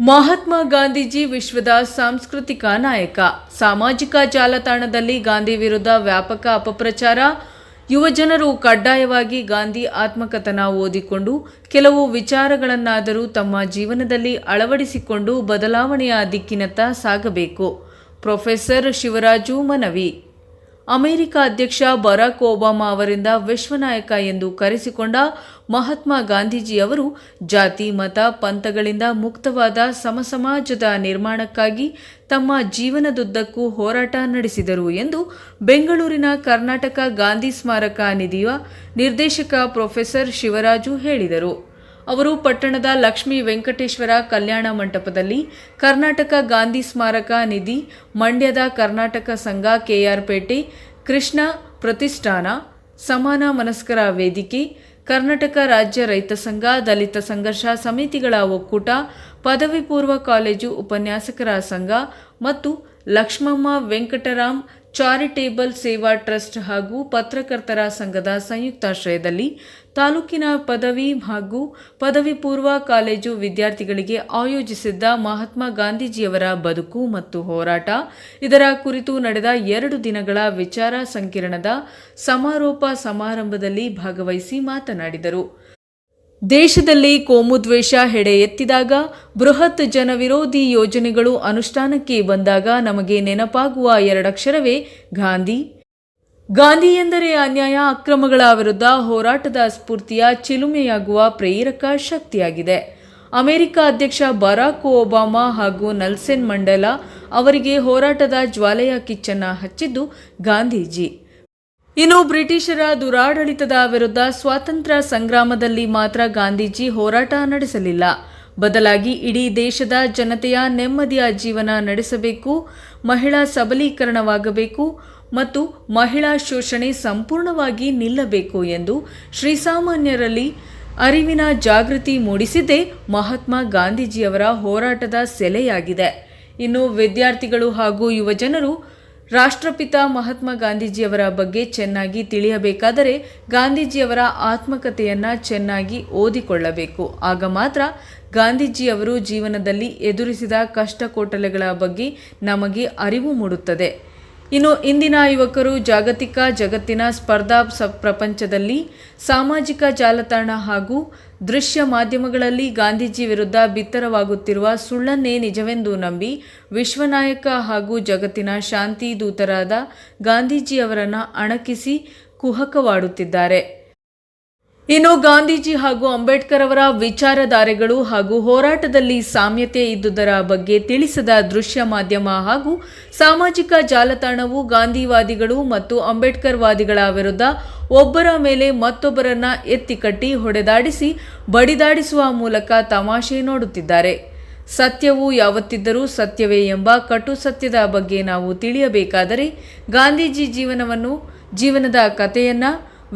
ಮಹಾತ್ಮ ಗಾಂಧೀಜಿ ವಿಶ್ವದ ಸಾಂಸ್ಕೃತಿಕ ನಾಯಕ. ಸಾಮಾಜಿಕ ಜಾಲತಾಣದಲ್ಲಿ ಗಾಂಧಿ ವಿರುದ್ಧ ವ್ಯಾಪಕ ಅಪಪ್ರಚಾರ. ಯುವಜನರು ಕಡ್ಡಾಯವಾಗಿ ಗಾಂಧಿ ಆತ್ಮಕಥನ ಓದಿಕೊಂಡು, ಕೆಲವು ವಿಚಾರಗಳನ್ನಾದರೂ ತಮ್ಮ ಜೀವನದಲ್ಲಿ ಅಳವಡಿಸಿಕೊಂಡು ಬದಲಾವಣೆಯ ದಿಕ್ಕಿನತ್ತ ಸಾಗಬೇಕು. ಪ್ರೊಫೆಸರ್ ಶಿವರಾಜು ಮನವಿ. ಅಮೆರಿಕ ಅಧ್ಯಕ್ಷ ಬರಾಕ್ ಒಬಾಮಾ ಅವರಿಂದ ವಿಶ್ವನಾಯಕ ಎಂದು ಕರೆಸಿಕೊಂಡ ಮಹಾತ್ಮ ಗಾಂಧೀಜಿಯವರು ಜಾತಿ, ಮತ, ಪಂಥಗಳಿಂದ ಮುಕ್ತವಾದ ಸಮಸಮಾಜದ ನಿರ್ಮಾಣಕ್ಕಾಗಿ ತಮ್ಮ ಜೀವನದುದ್ದಕ್ಕೂ ಹೋರಾಟ ನಡೆಸಿದರು ಎಂದು ಬೆಂಗಳೂರಿನ ಕರ್ನಾಟಕ ಗಾಂಧಿ ಸ್ಮಾರಕ ನಿಧಿಯ ನಿರ್ದೇಶಕ ಪ್ರೊಫೆಸರ್ ಶಿವರಾಜು ಹೇಳಿದರು. ಅವರು ಪಟ್ಟಣದ ಲಕ್ಷ್ಮೀ ವೆಂಕಟೇಶ್ವರ ಕಲ್ಯಾಣ ಮಂಟಪದಲ್ಲಿ ಕರ್ನಾಟಕ ಗಾಂಧಿ ಸ್ಮಾರಕ ನಿಧಿ, ಮಂಡ್ಯದ ಕರ್ನಾಟಕ ಸಂಘ ಕೆಆರ್ಪೇಟೆ, ಕೃಷ್ಣ ಪ್ರತಿಷ್ಠಾನ, ಸಮಾನ ಮನಸ್ಕರ ವೇದಿಕೆ, ಕರ್ನಾಟಕ ರಾಜ್ಯ ರೈತ ಸಂಘ, ದಲಿತ ಸಂಘರ್ಷ ಸಮಿತಿಗಳ ಒಕ್ಕೂಟ ಪದವಿ ಪೂರ್ವ ಕಾಲೇಜು ಉಪನ್ಯಾಸಕರ ಸಂಘ ಮತ್ತು ಲಕ್ಷ್ಮಮ್ಮ ವೆಂಕಟರಾಮ್ ಚಾರಿಟೇಬಲ್ ಸೇವಾ ಟ್ರಸ್ಟ್ ಹಾಗೂ ಪತ್ರಕರ್ತರ ಸಂಘದ ಸಂಯುಕ್ತಾಶ್ರಯದಲ್ಲಿ ತಾಲೂಕಿನ ಪದವಿ ಹಾಗೂ ಪದವಿ ಪೂರ್ವ ಕಾಲೇಜು ವಿದ್ಯಾರ್ಥಿಗಳಿಗೆ ಆಯೋಜಿಸಿದ್ದ ಮಹಾತ್ಮ ಗಾಂಧೀಜಿಯವರ ಬದುಕು ಮತ್ತು ಹೋರಾಟ. ಇದರ ಕುರಿತು ನಡೆದ ಎರಡು ದಿನಗಳ ವಿಚಾರ ಸಂಕಿರಣದ ಸಮಾರೋಪ ಸಮಾರಂಭದಲ್ಲಿ ಭಾಗವಹಿಸಿ ಮಾತನಾಡಿದರು. ದೇಶದಲ್ಲಿ ಕೋಮುದ್ವೇಷ ಹೆಡೆ ಎತ್ತಿದಾಗ, ಬೃಹತ್ ಜನವಿರೋಧಿ ಯೋಜನೆಗಳು ಅನುಷ್ಠಾನಕ್ಕೆ ಬಂದಾಗ ನಮಗೆ ನೆನಪಾಗುವ ಎರಡಕ್ಷರವೇ ಗಾಂಧಿ. ಗಾಂಧಿ ಎಂದರೆ ಅನ್ಯಾಯ, ಅಕ್ರಮಗಳ ವಿರುದ್ಧ ಹೋರಾಟದ ಸ್ಫೂರ್ತಿಯ ಚಿಲುಮೆಯಾಗುವ ಪ್ರೇರಕ ಶಕ್ತಿಯಾಗಿದೆ. ಅಮೆರಿಕ ಅಧ್ಯಕ್ಷ ಬರಾಕ್ ಒಬಾಮಾ ಹಾಗೂ ನಲ್ಸೆನ್ ಮಂಡೇಲಾ ಅವರಿಗೆ ಹೋರಾಟದ ಜ್ವಾಲೆಯ ಕಿಚ್ಚನ್ನ ಹಚ್ಚಿದ್ದು ಗಾಂಧೀಜಿ. ಇನ್ನು ಬ್ರಿಟಿಷರ ದುರಾಡಳಿತದ ವಿರುದ್ಧ ಸ್ವಾತಂತ್ರ್ಯ ಸಂಗ್ರಾಮದಲ್ಲಿ ಮಾತ್ರ ಗಾಂಧೀಜಿ ಹೋರಾಟ ನಡೆಸಲಿಲ್ಲ. ಬದಲಾಗಿ ಇಡೀ ದೇಶದ ಜನತೆಯ ನೆಮ್ಮದಿಯ ಜೀವನ ನಡೆಸಬೇಕು, ಮಹಿಳಾ ಸಬಲೀಕರಣವಾಗಬೇಕು ಮತ್ತು ಮಹಿಳಾ ಶೋಷಣೆ ಸಂಪೂರ್ಣವಾಗಿ ನಿಲ್ಲಬೇಕು ಎಂದು ಶ್ರೀಸಾಮಾನ್ಯರಲ್ಲಿ ಅರಿವಿನ ಜಾಗೃತಿ ಮೂಡಿಸಿದ್ದೇ ಮಹಾತ್ಮ ಗಾಂಧೀಜಿಯವರ ಹೋರಾಟದ ಸೆಲೆಯಾಗಿದೆ. ಇನ್ನು ವಿದ್ಯಾರ್ಥಿಗಳು ಹಾಗೂ ಯುವಜನರು ರಾಷ್ಟ್ರಪಿತ ಮಹಾತ್ಮ ಗಾಂಧೀಜಿಯವರ ಬಗ್ಗೆ ಚೆನ್ನಾಗಿ ತಿಳಿಯಬೇಕಾದರೆ ಗಾಂಧೀಜಿಯವರ ಆತ್ಮಕಥೆಯನ್ನು ಚೆನ್ನಾಗಿ ಓದಿಕೊಳ್ಳಬೇಕು. ಆಗ ಮಾತ್ರ ಗಾಂಧೀಜಿಯವರು ಜೀವನದಲ್ಲಿ ಎದುರಿಸಿದ ಕಷ್ಟಕೋಟಲೆಗಳ ಬಗ್ಗೆ ನಮಗೆ ಅರಿವು ಮೂಡುತ್ತದೆ. ಇನ್ನು ಇಂದಿನ ಯುವಕರು ಜಾಗತಿಕ ಜಗತ್ತಿನ ಸ್ಪರ್ಧಾ ಪ್ರಪಂಚದಲ್ಲಿ ಸಾಮಾಜಿಕ ಜಾಲತಾಣ ಹಾಗೂ ದೃಶ್ಯ ಮಾಧ್ಯಮಗಳಲ್ಲಿ ಗಾಂಧೀಜಿ ವಿರುದ್ಧ ಬಿತ್ತರವಾಗುತ್ತಿರುವ ಸುಳ್ಳನ್ನೇ ನಿಜವೆಂದು ನಂಬಿ ವಿಶ್ವನಾಯಕ ಹಾಗೂ ಜಗತ್ತಿನ ಶಾಂತಿ ದೂತರಾದ ಗಾಂಧೀಜಿಯವರನ್ನು ಅಣಕಿಸಿ ಕುಹಕವಾಡುತ್ತಿದ್ದಾರೆ. ಇನ್ನು ಗಾಂಧೀಜಿ ಹಾಗೂ ಅಂಬೇಡ್ಕರ್ ಅವರ ವಿಚಾರಧಾರೆಗಳು ಹಾಗೂ ಹೋರಾಟದಲ್ಲಿ ಸಾಮ್ಯತೆ ಇದ್ದುದರ ಬಗ್ಗೆ ತಿಳಿಸದ ದೃಶ್ಯ ಮಾಧ್ಯಮ ಹಾಗೂ ಸಾಮಾಜಿಕ ಜಾಲತಾಣವು ಗಾಂಧಿವಾದಿಗಳು ಮತ್ತು ಅಂಬೇಡ್ಕರ್ ವಾದಿಗಳ ವಿರುದ್ಧ ಒಬ್ಬರ ಮೇಲೆ ಮತ್ತೊಬ್ಬರನ್ನ ಎತ್ತಿಕಟ್ಟಿ, ಹೊಡೆದಾಡಿಸಿ, ಬಡಿದಾಡಿಸುವ ಮೂಲಕ ತಮಾಷೆ ನೋಡುತ್ತಿದ್ದಾರೆ. ಸತ್ಯವು ಯಾವತ್ತಿದ್ದರೂ ಸತ್ಯವೇ ಎಂಬ ಕಟು ಸತ್ಯದ ಬಗ್ಗೆ ನಾವು ತಿಳಿಯಬೇಕಾದರೆ ಗಾಂಧೀಜಿ ಜೀವನವನ್ನು, ಜೀವನದ ಕಥೆಯನ್ನ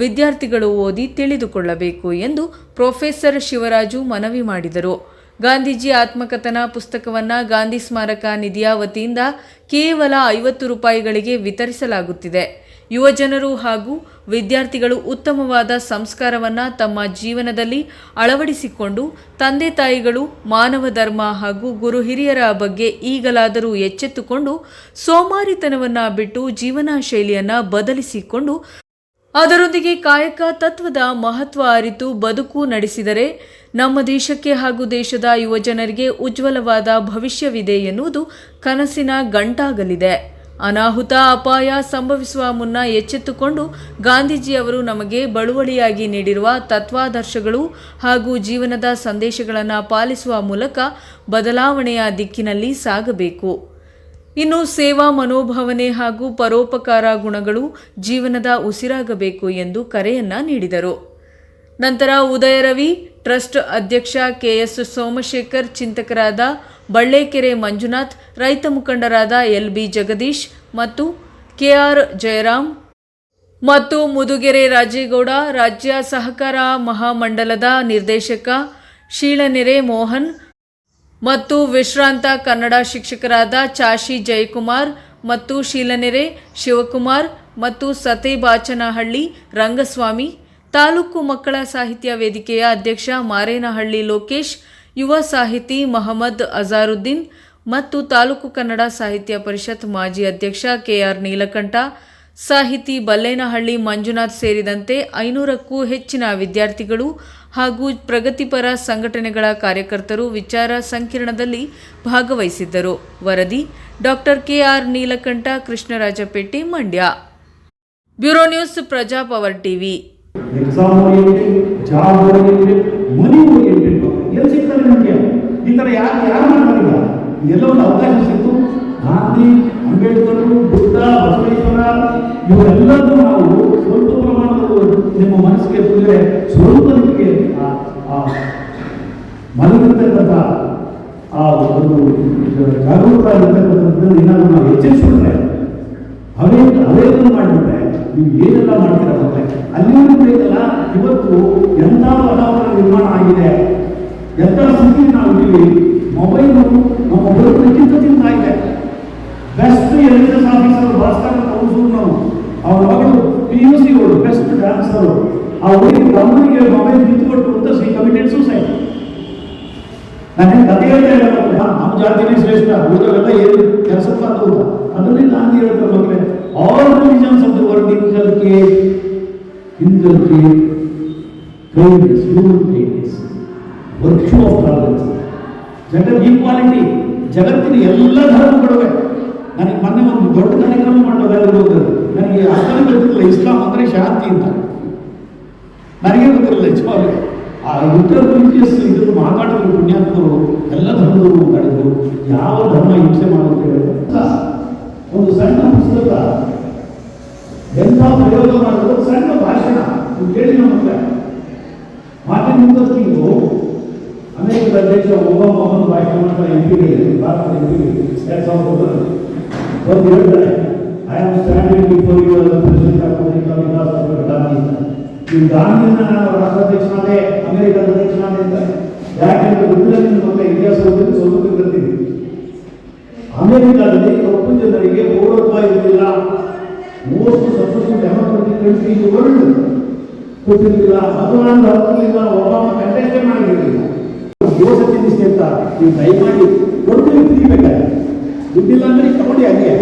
ವಿದ್ಯಾರ್ಥಿಗಳು ಓದಿ ತಿಳಿದುಕೊಳ್ಳಬೇಕು ಎಂದು ಪ್ರೊಫೆಸರ್ ಶಿವರಾಜು ಮನವಿ ಮಾಡಿದರು. ಗಾಂಧೀಜಿ ಆತ್ಮಕಥನ ಪುಸ್ತಕವನ್ನು ಗಾಂಧಿ ಸ್ಮಾರಕ ನಿಧಿಯ ವತಿಯಿಂದ ಕೇವಲ ಐವತ್ತು ರೂಪಾಯಿಗಳಿಗೆ ವಿತರಿಸಲಾಗುತ್ತಿದೆ. ಯುವಜನರು ಹಾಗೂ ವಿದ್ಯಾರ್ಥಿಗಳು ಉತ್ತಮವಾದ ಸಂಸ್ಕಾರವನ್ನು ತಮ್ಮ ಜೀವನದಲ್ಲಿ ಅಳವಡಿಸಿಕೊಂಡು ತಂದೆ ತಾಯಿಗಳು ಮಾನವ ಧರ್ಮ ಹಾಗೂ ಗುರು ಹಿರಿಯರ ಬಗ್ಗೆ ಈಗಲಾದರೂ ಎಚ್ಚೆತ್ತುಕೊಂಡು ಸೋಮಾರಿತನವನ್ನು ಬಿಟ್ಟು ಜೀವನ ಶೈಲಿಯನ್ನು ಬದಲಿಸಿಕೊಂಡು ಅದರೊಂದಿಗೆ ಕಾಯಕ ತತ್ವದ ಮಹತ್ವ ಅರಿತು ಬದುಕು ನಡೆಸಿದರೆ ನಮ್ಮ ದೇಶಕ್ಕೆ ಹಾಗೂ ದೇಶದ ಯುವಜನರಿಗೆ ಉಜ್ವಲವಾದ ಭವಿಷ್ಯವಿದೆ ಎನ್ನುವುದು ಕನಸಿನ ಗಂಟಾಗಲಿದೆ. ಅನಾಹುತ, ಅಪಾಯ ಸಂಭವಿಸುವ ಮುನ್ನ ಎಚ್ಚೆತ್ತುಕೊಂಡು ಗಾಂಧೀಜಿಯವರು ನಮಗೆ ಬಳುವಳಿಯಾಗಿ ನೀಡಿರುವ ತತ್ವಾದರ್ಶಗಳು ಹಾಗೂ ಜೀವನದ ಸಂದೇಶಗಳನ್ನು ಪಾಲಿಸುವ ಮೂಲಕ ಬದಲಾವಣೆಯ ದಿಕ್ಕಿನಲ್ಲಿ ಸಾಗಬೇಕು. ಇನ್ನು ಸೇವಾ ಮನೋಭಾವನೆ ಹಾಗೂ ಪರೋಪಕಾರ ಗುಣಗಳು ಜೀವನದ ಉಸಿರಾಗಬೇಕು ಎಂದು ಕರೆಯನ್ನ ನೀಡಿದರು. ನಂತರ ಉದಯರವಿ ಟ್ರಸ್ಟ್ ಅಧ್ಯಕ್ಷ ಕೆಎಸ್ ಸೋಮಶೇಖರ್, ಚಿಂತಕರಾದ ಬಳ್ಳೇಕೆರೆ ಮಂಜುನಾಥ್, ರೈತ ಮುಖಂಡರಾದ ಎಲ್ ಬಿ ಜಗದೀಶ್ ಮತ್ತು ಕೆಆರ್ ಜಯರಾಮ್ ಮತ್ತು ಮುದುಗೆರೆ ರಾಜೇಗೌಡ, ರಾಜ್ಯ ಸಹಕಾರ ಮಹಾಮಂಡಲದ ನಿರ್ದೇಶಕ ಶೀಳನೆರೆ ಮೋಹನ್ ಮತ್ತು ವಿಶ್ರಾಂತ ಕನ್ನಡ ಶಿಕ್ಷಕರಾದ ಚಾಶಿ ಜಯಕುಮಾರ್ ಮತ್ತು ಶೀಲನೆರೆ ಶಿವಕುಮಾರ್ ಮತ್ತು ಸತೇಬಾಚನಹಳ್ಳಿ ರಂಗಸ್ವಾಮಿ, ತಾಲೂಕು ಮಕ್ಕಳ ಸಾಹಿತ್ಯ ವೇದಿಕೆಯ ಅಧ್ಯಕ್ಷ ಮಾರೇನಹಳ್ಳಿ ಲೋಕೇಶ್, ಯುವ ಸಾಹಿತಿ ಮಹಮ್ಮದ್ ಅಜಾರುದ್ದೀನ್ ಮತ್ತು ತಾಲೂಕು ಕನ್ನಡ ಸಾಹಿತ್ಯ ಪರಿಷತ್ ಮಾಜಿ ಅಧ್ಯಕ್ಷ ಕೆಆರ್ ನೀಲಕಂಠ, ಸಾಹಿತಿ ಬಲ್ಲೇನಹಳ್ಳಿ ಮಂಜುನಾಥ್ ಸೇರಿದಂತೆ ಐನೂರಕ್ಕೂ ಹೆಚ್ಚಿನ ವಿದ್ಯಾರ್ಥಿಗಳು ಹಾಗೂ ಪ್ರಗತಿಪರ ಸಂಘಟನೆಗಳ ಕಾರ್ಯಕರ್ತರು ವಿಚಾರ ಸಂಕಿರಣದಲ್ಲಿ ಭಾಗವಹಿಸಿದ್ದರು. ವರದಿ doctor K R. Neelakantha, Krishnarajapete, Mandya. Bureau news Praja power TV. Ambedkar, Buddha, Basaveshwara ಇವರೆಲ್ಲರೂ ನಾವು ಸ್ವಲ್ಪ ಪ್ರಮಾಣದಲ್ಲಿ ನಿಮ್ಮ ಮನಸ್ಸಿಗೆ ತುಂಬಿದ್ರೆ ಸ್ವಲ್ಪ ನಿಮಗೆ ಆ- ಆ ಮಲಗಿರ್ತಕ್ಕಂಥ ಆ ಒಂದು ಜಾಗೃತ ಇರ್ತಕ್ಕಂಥದ್ದು ಏನಾದರೂ ನಾವು ಎಚ್ಚರಿಸ್ಬಿಟ್ರೆ ಅವೇ ಅವೇದನ ಮಾಡಿಬಿಟ್ರೆ, ನೀವು ಏನೆಲ್ಲ ಮಾಡ್ತೀರ ಮತ್ತೆ ಅಲ್ಲಿಯೂ ಬೇಕಲ್ಲ ಇವತ್ತು ಎಂಥ ವಾತಾವರಣ ನಿರ್ಮಾಣ ಆಗಿದೆ? ಎಂಥ ಸ್ಥಿತಿ ನಾವು ಇದ್ದೀವಿ? ಮೊಬೈಲು ನಮ್ಮ ಮೊಬೈಲ್ ತಿಂತಾ ಇದೆ. Best L S officer Bhaskar ನಾವು ಅವ್ರ ಮಗಳು ಪಿ ಯು ಸಿ ಅವರು ಬೆಸ್ಟ್ ಡ್ಯಾನ್ಸರು ಅವರಿಗೆ ಅಮ್ಮನಿಗೆ ಮೊಬೈಲ್ ಬಿತ್ತುಕೊಟ್ಟು ಅಂತ ಸಿ ಕಮಿಟೆಡ್ ಸೂಸೈಡ್ ನಾನು ಕತೆ ಹೇಳ್ತಾ ಮಕ್ಕಳೇ. ನಮ್ಮ ಜಾತಿನೇ ಶ್ರೇಷ್ಠ ಉಳಿದವೆಲ್ಲ ಏನು ಕೆಲಸ ಅಂತ ಅದರಲ್ಲಿ ನಾನು ಹೇಳ್ತಾರೆ ಮಕ್ಕಳೇ. All religions of the world inculcate inculcate kindness human kindness virtue of tolerance Jagat equality ಜಗತ್ತಿನ ಎಲ್ಲ ಧರ್ಮಗಳಿವೆ ನನಗೆ ಮೊನ್ನೆ ಒಂದು ದೊಡ್ಡ ಕಾರ್ಯಕ್ರಮ ಮಾಡೋದಾದ್ರೆ ಹೋಗೋದು ನನಗೆ ಅರ್ಥನೇ ಗೊತ್ತಿರಲಿಲ್ಲ ಇಸ್ಲಾಂ ಅಂದರೆ ಶಾಂತಿ ಅಂತ. ನನಗೆ ಗೊತ್ತಿರಲಿಲ್ಲ ನಿಜವಾಗ್ಲೂ ಆ ಉತ್ತರ ರಿಲಿಜಿಯಸ್ ಇದನ್ನು ಮಾತಾಡಿದ್ರು ಪುಣ್ಯಾತ್ಮರು, ಎಲ್ಲ ಧರ್ಮದವರು ಮಾತಾಡಿದ್ರು ಯಾವ ಧರ್ಮ ಹಿಂಸೆ ಮಾಡುತ್ತೆ ಒಂದು ಸಣ್ಣ ಪುಸ್ತಕ, ಎಂಥ ಪ್ರಯೋಗ ಮಾಡಿದ್ರು? ಸಣ್ಣ ಭಾಷಣ ಕೇಳಿ ಹತ್ರ. ಮಾರ್ಟಿನ್ ಲೂಥರ್ ಕಿಂಗು, ಅಮೆರಿಕದ ಅಧ್ಯಕ್ಷ ಒಬಾಮ ಒಂದು ಭಾಷಣ ಮಾಡ್ತಾರೆ ಎಂ ಪಿಗಳಿಗೆ ಭಾರತದ ಎಂ ಪಿಗಳಿಗೆ ಎರಡು ಸಾವಿರದ ಒಂದರಲ್ಲಿ ಒಂದು ಹೇಳ್ತಾರೆ I am standing before you ಈ ಗಾಂಧಿನ ರಾಷ್ಟ್ರಾಧ್ಯಕ್ಷನಾದೆ ಅಮೆರಿಕದ ಅಧ್ಯಕ್ಷನಾದೆ ಅಂತ ಯಾಕೆಂದ್ರೆ ಗೊತ್ತಿಲ್ಲ ಮತ್ತೆ ಇತಿಹಾಸ ಓದಿದ್ರೆ ಸ್ವಲ್ಪ ಗೊತ್ತಿದೆ ಅಮೆರಿಕದಲ್ಲಿ ಕಪ್ಪು ಜನರಿಗೆ ಇರಲಿಲ್ಲ. Most successful democratic country world ಕೊಟ್ಟಿರಲಿಲ್ಲ. ಮತದಾನ ಹಕ್ಕಿಲ್ಲ ಒಬ್ಬ ಕಂಟೆಸ್ಟೇ ಮಾಡಿರಲಿಲ್ಲ. ನಿಷ್ಠೆ ಅಂತ ನೀವು ದಯಮಾಡಿ ಫ್ರೀ ಬೇಕಾದ್ರೆ ದುಡ್ಡಿಲ್ಲ ಅಂದ್ರೆ ತಗೊಂಡು ಹಾಗೆ.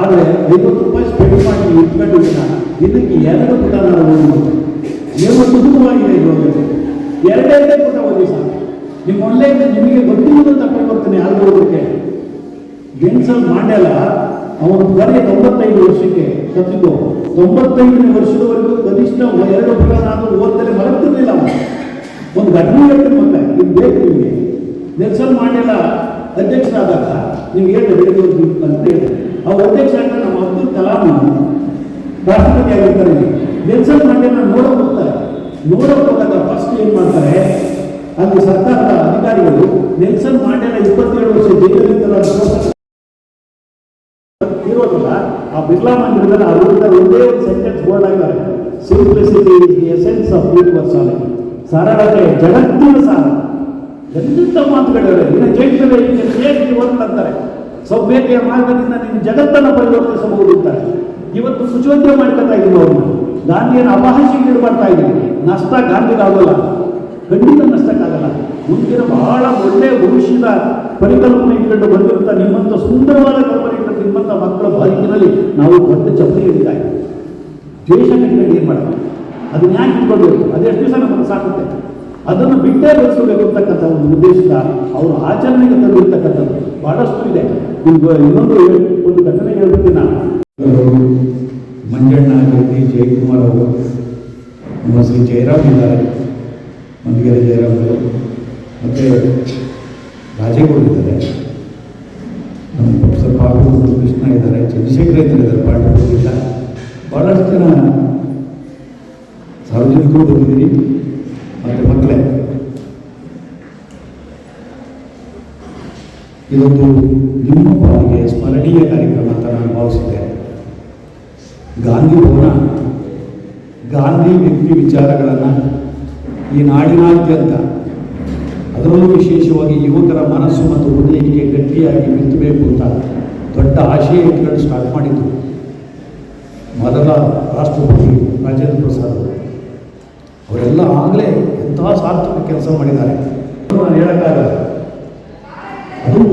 ಆದರೆ ಐವತ್ತು ರೂಪಾಯಿ ಸ್ಪೆಂಡ್ ಮಾಡಿ ಇಟ್ಕೊಂಡು ದಿನಕ್ಕೆ ಎರಡು ಪುಟ ನಾವು ನೀವು ಸುಲಭವಾಗಿದೆ ಇವಾಗ ಎರಡೆರಡೇ ಪುಟ ಓದಿ ಸಾಕು. ನಿಮ್ಮ ಒಳ್ಳೆಯಿಂದ ನಿಮಗೆ ಗೊತ್ತಿಲ್ಲದಂತ ಯಾರು ಹೋಗೋದಕ್ಕೆ ಗೆನ್ಸಲ್ ಮಾಡ್ಯಲ್ಲ ಅವನು ಬರೀ ತೊಂಬತ್ತೈದು ವರ್ಷಕ್ಕೆ ಸತ್ತಿದ್ದು. ತೊಂಬತ್ತೈದನೇ ವರ್ಷದವರೆಗೂ ಕನಿಷ್ಠ ಎರಡು ಪುಟನಾದರೂ ಓದ್ತಾರೆ ಮರೆತಿರಲಿಲ್ಲ ಅವನು. ಒಂದು ಘಟನೆ ಹೇಳ್ತೀನಿ ಮತ್ತೆ ಇದು ಬೇಕು ನಿಮಗೆ. ನೆಲ್ಸನ್ ಮಾಡ್ಯಾಲ ಅಧ್ಯಕ್ಷರಾದಾಗ ನಿಮ್ಗೆ ಏನು ಬೆಳಿಗ್ಗೆ ಒಂದು ಅಂತ ಹೇಳಿ. ಅವ್ರು ಅಧ್ಯಕ್ಷ ಆಗ ನಮ್ಮ ಅಬ್ದುಲ್ ಕಲಾಂ ರಾಷ್ಟ್ರಪತಿ ಆಗಿರ್ತಾರೆ. ನೆಲ್ಸನ್ ಮಂಡೇನ ನೋಡೋಕೆ ಹೋಗ್ತಾರೆ. ನೋಡೋಕೆ ಫಸ್ಟ್ ಏನು ಮಾಡ್ತಾರೆ? ಅಲ್ಲಿ ಸರ್ಕಾರದ ಅಧಿಕಾರಿಗಳು ನೆಲ್ಸನ್ ಮಾಡ್ಯಾನ ಇಪ್ಪತ್ತೇಳು ವರ್ಷ ಜೈಲಿನಿಂದ ಇರೋದಿಲ್ಲ. ಆ ಬಿರ್ಲಾ ಮಂದಿರದಲ್ಲಿ ಅದರಿಂದ ಒಂದೇ ಸೆಂಟೆನ್ಸ್ ಬೋರ್ಡ್ ಆಗಿದ್ದಾರೆ simplicity is essence of universality ಸರಳತೆ ಜಗತ್ತಿನ ಸಾರ. ಎಂತ ಮಾತುಗಳಿವೆ ನಿನ್ನ ಕ್ರಿಯೇಟ್ ವರ್ಕ್ ಅಂತಾರೆ? ಸಭ್ಯತೆಯ ಮಾರ್ಗದಿಂದ ನೀನು ಜಗತ್ತನ್ನು ಪರಿವರ್ತಿಸಬಹುದು ಅಂತಾರೆ. ಇವತ್ತು ಸುಚೋದ್ಯ ಮಾಡ್ಕೊತಾ ಇದ್ದೀವಿ ಅವ್ರನ್ನ. ಗಾಂಧಿಯನ್ನು ಅಪಹಾಸ್ಯಕ್ಕೆ ಇಡಬಾರ್ತಾ ಇದ್ದೀವಿ. ನಷ್ಟ ಗಾಂಧಿಗಾಗಲ್ಲ. ಖಂಡಿತ ನಷ್ಟಕ್ಕಾಗಲ್ಲ. ಮುಂದಿನ ಬಹಳ ಒಳ್ಳೆಯ ಭವಿಷ್ಯದ ಪರಿಕಲ್ಪನೆ ಇಟ್ಕೊಂಡು ಬಂದಿರುತ್ತ ನಿಮ್ಮಂಥ ಸುಂದರವಾದ ಕಲ್ಪನೆ ಇಟ್ಕೊಂಡು ನಿಮ್ಮಂಥ ಮಕ್ಕಳ ಬದುಕಿನಲ್ಲಿ ನಾವು ದೊಡ್ಡ ಚಪ್ಪಲಿ ಹಿಡಿತಾ ಇದ್ದೀವಿ. ದ್ವೇಷ ಕಟ್ಕೊಂಡು ಏನು ಮಾಡ್ತೀವಿ ಅದನ್ನ ಯಾಕೆ ಇಟ್ಕೊಳ್ಬೇಕು ಅದೆಷ್ಟು ದಿವಸ ನಮ್ಮನ್ನು ಸಾಕುತ್ತೆ? ಅದನ್ನು ಬಿಟ್ಟೇ ಬೆಳೆಸಬೇಕು ಅಂತಕ್ಕಂಥ ಒಂದು ಉದ್ದೇಶದ ಅವರು ಆಚರಣೆಗೆ ತಂದಿರ್ತಕ್ಕಂಥದ್ದು ಬಹಳಷ್ಟು ಇದೆ. ಇನ್ನೊಂದು ಒಂದು ಘಟನೆ ಹೇಳ್ಬಿಡ್ತೀನಿ ನಾನು. ಮಂಜಣ್ಣ ಆಗಿರ್ತಿ ಜಯಕುಮಾರ್ ಅವರು, ನಮ್ಮ ಶ್ರೀ ಜಯರಾಮ್ ಇದ್ದಾರೆ ಮಂದಿಗೆರೆ ಜಯರಾಮ್ ಅವರು. ಮತ್ತು ರಾಜೇಗೌಡ ಇದ್ದಾರೆ. ನಮ್ಮ ಪ್ರೊಫೆಸರ್ ಪಾಟೀಲ್ ಕೃಷ್ಣ ಇದ್ದಾರೆ, ಚಂದ್ರಶೇಖರ್ ಇದ್ದಾರೆ ಪಾಟೀಲ್ ಭಾಳಷ್ಟು ಜನ ಸಾರ್ವಜನಿಕರು ಬಂದಿದ್ದೀರಿ. ಮತ್ತು ಮಕ್ಕಳೇ, ಇದೊಂದು ನಿಮ್ಮ ಪಾಲಿಗೆ ಸ್ಮರಣೀಯ ಕಾರ್ಯಕ್ರಮ ಅಂತ ನಾನು ಭಾವಿಸಿದ್ದೆ ಗಾಂಧಿ ಭವನ. ಗಾಂಧಿ ವ್ಯಕ್ತಿ ವಿಚಾರಗಳನ್ನು ಈ ನಾಡಿನಾದ್ಯಂತ ಅದರಲ್ಲೂ ವಿಶೇಷವಾಗಿ ಯುವಕರ ಮನಸ್ಸು ಮತ್ತು ಹೃದಯಕ್ಕೆ ಗಟ್ಟಿಯಾಗಿ ಬಿತ್ತಬೇಕು ಅಂತ ದೊಡ್ಡ ಆಶಯ ಇಟ್ಕೊಂಡು ಸ್ಟಾರ್ಟ್ ಮಾಡಿದ್ದು ಮೊದಲ ರಾಷ್ಟ್ರಪತಿ ರಾಜೇಂದ್ರ ಪ್ರಸಾದ್ ಅವರು. ಅವರೆಲ್ಲ ಆಗಲೇ ಎಂತಹ ಸಾರ್ಥಕ ಕೆಲಸ ಮಾಡಿದ್ದಾರೆ. ಹೇಳಕ್ಕಾಗಲ್ಲ. ಅದು